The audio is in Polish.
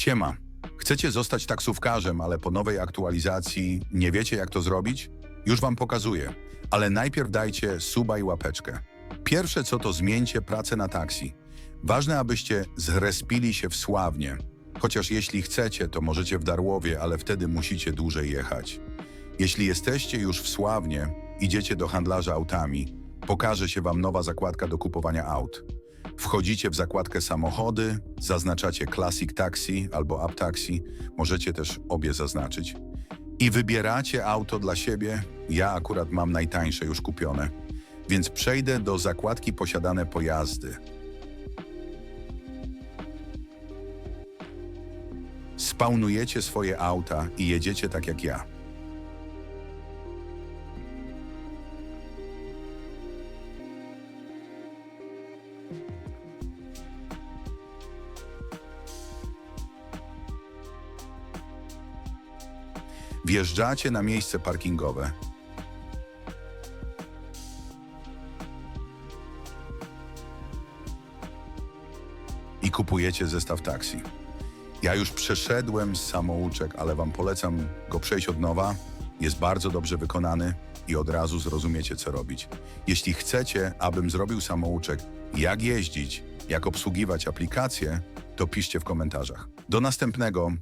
Siema. Chcecie zostać taksówkarzem, ale po nowej aktualizacji nie wiecie jak to zrobić? Już wam pokazuję, ale najpierw dajcie suba i łapeczkę. Pierwsze co to zmieńcie pracę na taksi. Ważne, abyście zrespili się w Sławnie. Chociaż jeśli chcecie, to możecie w Darłowie, ale wtedy musicie dłużej jechać. Jeśli jesteście już w Sławnie, idziecie do handlarza autami, pokaże się wam nowa zakładka do kupowania aut. Wchodzicie w zakładkę samochody, zaznaczacie Classic Taxi albo Up Taxi, możecie też obie zaznaczyć. I wybieracie auto dla siebie. Ja akurat mam najtańsze już kupione, więc przejdę do zakładki posiadane pojazdy. Spawnujecie swoje auta i jedziecie tak jak ja. Wjeżdżacie na miejsce parkingowe. I kupujecie zestaw taksi. Ja już przeszedłem samouczek, ale wam polecam go przejść od nowa. Jest bardzo dobrze wykonany i od razu zrozumiecie, co robić. Jeśli chcecie, abym zrobił samouczek, jak jeździć, jak obsługiwać aplikacje, to piszcie w komentarzach. Do następnego.